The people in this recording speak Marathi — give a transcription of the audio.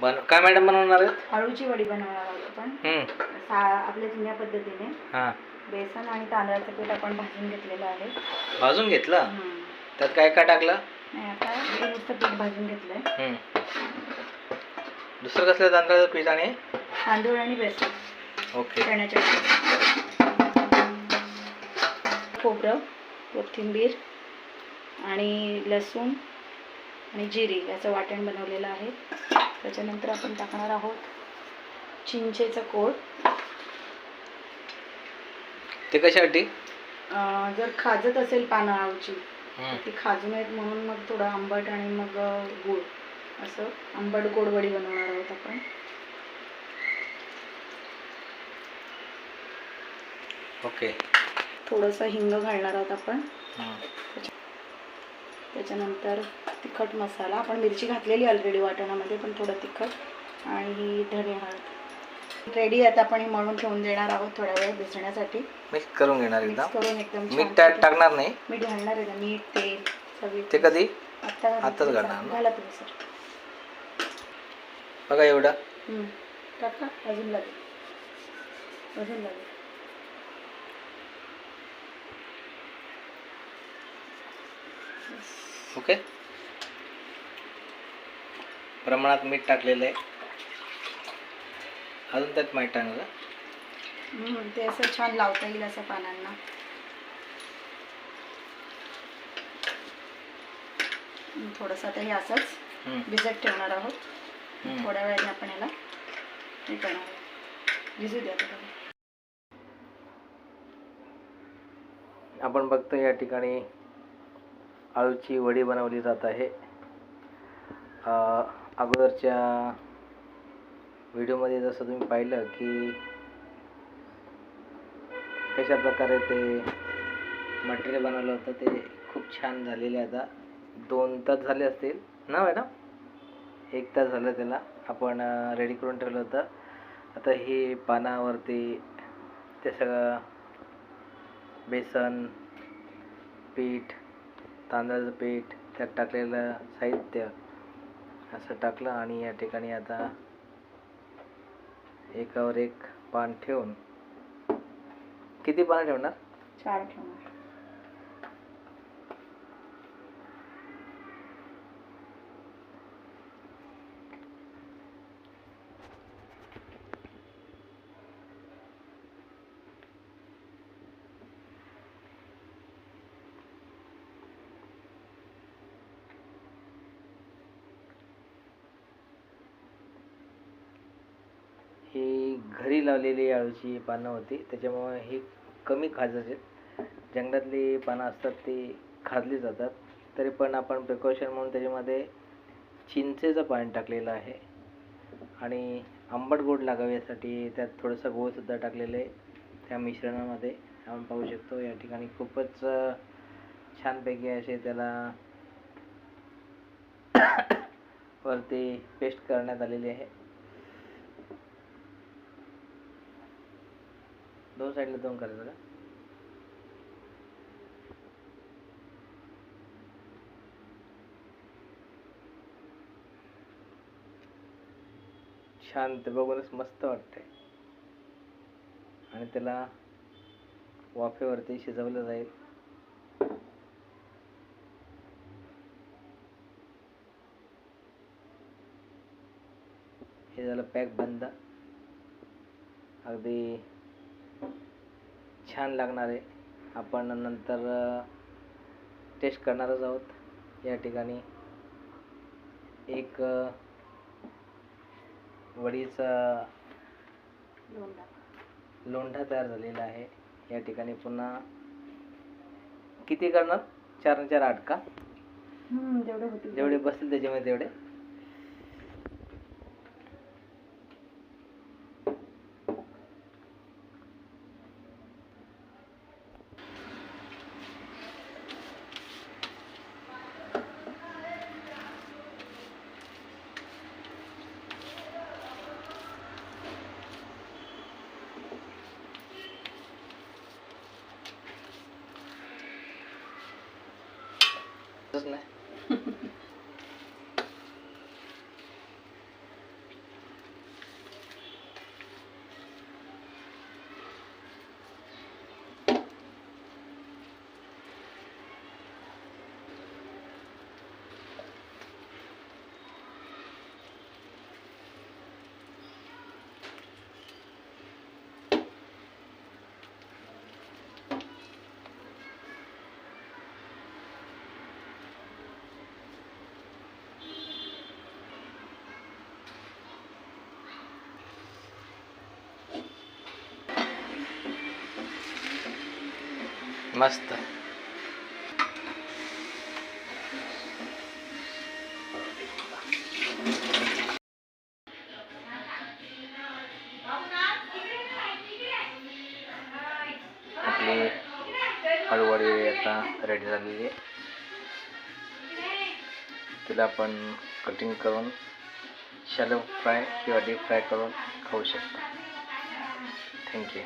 बन काय मॅडम बनवणार आहेत? वडी बनवणार आहोत आपण. हम्म, सा आपल्या जुन्या पद्धतीने. हां. बेसन आणि तांदळाचं पीठ आपण भाजून घेतलेलं आहे. भाजून घेतलं? हम्म. त्यात काय काय टाकलं? नाही आता हे नुसतं पीठ भाजून घेतलंय. हम्म. दुसरं कसलं तांदळाचं पीठ आणि? तांदूळ आणि बेसन. ओके. चण्याच्या खोबरं कोथिंबीर आणि लसूण. आणि जिरी याचं वाटण बनवलेलं आहे. त्याच्यानंतर आपण टाकणार आहोत चिंचेचं कोळ ते कशासाठी? जर खाजत असेल पानं आळूची हम्म. तर ती खाजू नयेत म्हणून मग थोडं आंबट आणि मग गोड असं आंबट गोड वडी बनवणार आहोत आपण. ओके. थोडंसं हिंग घालणार आहोत आपण. त्याच्यानंतर तिखट मसाला. आपण मिरची घातलेली ऑलरेडी वाटणामध्ये पण थोडं तिखट आणि धने हळद. रेडी आता आपण हे मळून ठेवून देणार आहोत थोड्या वेळ भिजण्यासाठी. मिक्स करून घेणार मिक्स एकदा. करून एकदम मीठ छान टाकणार नाही. मीठ घालणार आहे ना? मीठ तेल सगळी ते कधी? आता घालणार. ना? घाला तुम्ही सर बघा एवढा. हम्म. टाका. अजून लागेल. अजून लागेल. ओके प्रमाणात मीठ टाकलेलं आहे अजून त्यात मीठ टाकलं ते असं छान लावता येईल असं पानांना थोडंसं आता हे असंच. भिजत ठेवणार आहोत. थोड्या वेळाने आपण याला हे करणार आहोत भिजू द्या. आपण बघतो या ठिकाणी आळूची वडी बनवली जात आहे. अगोदरच्या व्हिडिओमध्ये जसं तुम्ही पाहिलं की कशा प्रकारे ते मटेरियल बनवलं होतं ते खूप छान झालेले आता. दोन तास झाले असतील. ना मॅडम? एक तास झालं त्याला. आपण रेडी करून ठेवलं होतं. आता हे पानावरती ते सगळं बेसन पीठ तांदळाचं पीठ त्यात टाकलेलं साहित्य असं टाकलं आणि या ठिकाणी आता एकावर एक पान ठेवून किती पानं ठेवणार? चार ठेवणार ही घरी लावलेली आळूची पानं होती. त्याच्यामुळे ही कमी खाजायचे जंगलातली पानं असतात ती खाजली जातात. तरी पण आपण प्रिकॉशन म्हणून त्याच्यामध्ये चिंचेचं पाणी टाकलेलं आहे. आणि आंबट गोड लागावे यासाठी त्यात थोडंसं गोळसुद्धा टाकलेलं आहे. त्या मिश्रणामध्ये आपण पाहू शकतो. या ठिकाणी खूपच छानपैकी असे त्याला वरती पेस्ट करण्यात आलेली आहे. दोन साईडला दोन करायचं का? छान ते बघूनच मस्त वाटतंय. आणि त्याला वाफेवरती शिजवलं जाईल. हे झालं पॅक बंद. अगदी छान लागणार आहे. आपण नंतर टेस्ट करणारच आहोत. या ठिकाणी एक वडीचा लोंढा लोंढा तयार झालेला आहे. या ठिकाणी पुन्हा किती करणार? चार चार आठ का? जेवढे बसतील त्याच्यामध्ये तेवढे. одне. मस्त. आपली हळूहळू आता रेडी झालेली आहे. तिला आपण कटिंग करून शॅलो फ्राय किंवा डीप फ्राय करून खाऊ शकतो. थँक्यू